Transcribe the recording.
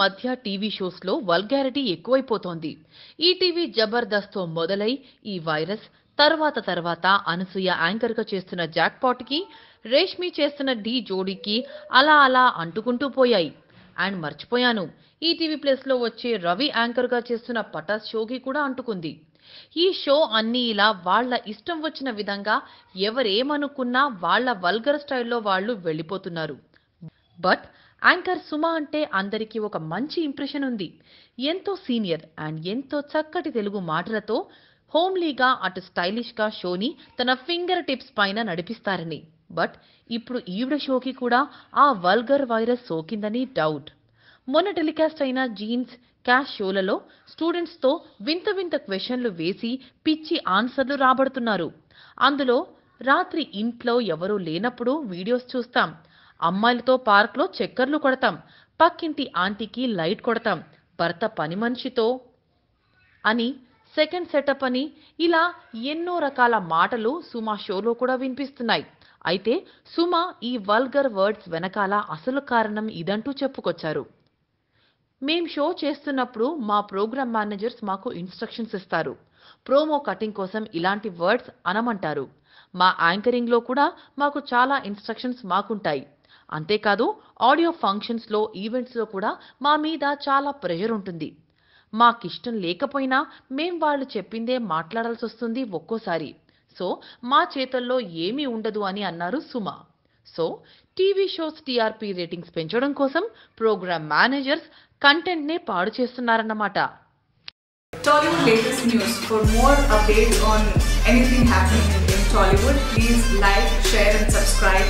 మధ్య టీవీ షోస్లో వల్గారిటీ ఎక్కువైపోతోంది. ఈటీవీ జబర్దస్త్తో మొదలై ఈ వైరస్ తర్వాత తర్వాత అనసూయ యాంకర్గా చేస్తున్న జాక్పాట్కి రేష్మి చేస్తున్న ఢీ జోడీకి అలా అలా అంటుకుంటూ పోయాయి. అండ్ మర్చిపోయాను. ఈటీవీ ప్లస్లో వచ్చే రవి యాంకర్గా చేస్తున్న పటాస్ షోకి కూడా అంటుకుంది. ఈ షో అన్నీ ఇలా వాళ్ళ ఇష్టం వచ్చిన విధంగా ఎవరేమనుకున్నా వాళ్ళ వల్గర్ స్టైల్లో వాళ్ళు వెళ్ళిపోతున్నారు. బట్ యాంకర్ సుమ అంటే అందరికీ ఒక మంచి ఇంప్రెషన్ ఉంది. ఎంతో సీనియర్ అండ్ ఎంతో చక్కటి తెలుగు మాటలతో హోమ్లీగా అటు స్టైలిష్గా షోని తన ఫింగర్ టిప్స్ పైన నడిపిస్తారని. బట్ ఇప్పుడు ఈవిడ షోకి కూడా ఆ వల్గర్ వైరస్ సోకిందని డౌట్ మొన్న టెలికాస్ట్ అయిన జీన్స్ క్యాష్ షోలలో స్టూడెంట్స్తో వింత వింత క్వశ్చన్లు వేసి పిచ్చి ఆన్సర్లు రాబడుతున్నారు. అందులో రాత్రి ఇంట్లో ఎవరూ లేనప్పుడు వీడియోస్ చూస్తాం. అమ్మాయిలతో పార్క్లో చక్కర్లు కొడతాం. పక్కింటి ఆంటీకి లైట్ కొడతాం. భర్త పని మనిషితో అని సెకండ్ సెటప్ అని ఇలా ఎన్నో రకాల మాటలు సుమ షోలో కూడా వినిపిస్తున్నాయి. అయితే సుమ ఈ వల్గర్ వర్డ్స్ వెనకాల అసలు కారణం ఇదంటూ చెప్పుకొచ్చారు. మేం షో చేస్తున్నప్పుడు మా ప్రోగ్రామ్ మేనేజర్స్ మాకు ఇన్స్ట్రక్షన్స్ ఇస్తారు. ప్రోమో కటింగ్ కోసం ఇలాంటి వర్డ్స్ అనమంటారు. మా యాంకరింగ్లో కూడా మాకు చాలా ఇన్స్ట్రక్షన్స్ మాకుంటాయి. అంతేకాదు ఆడియో ఫంక్షన్స్లో ఈవెంట్స్లో కూడా మా మీద చాలా ప్రెషర్ ఉంటుంది. మాకిష్టం లేకపోయినా మేం వాళ్ళు చెప్పిందే మాట్లాడాల్సి వస్తుంది ఒక్కోసారి. సో మా చేతల్లో ఏమీ ఉండదు అని అన్నారు Suma. So TV shows TRP ratings పెంచడం కోసం ప్రోగ్రామ్ మేనేజర్స్ కంటెంట్నే పాడు చేస్తున్నారన్నమాట. Tollywood latest news. For more updates on anything happening in Tollywood, please like, share, and subscribe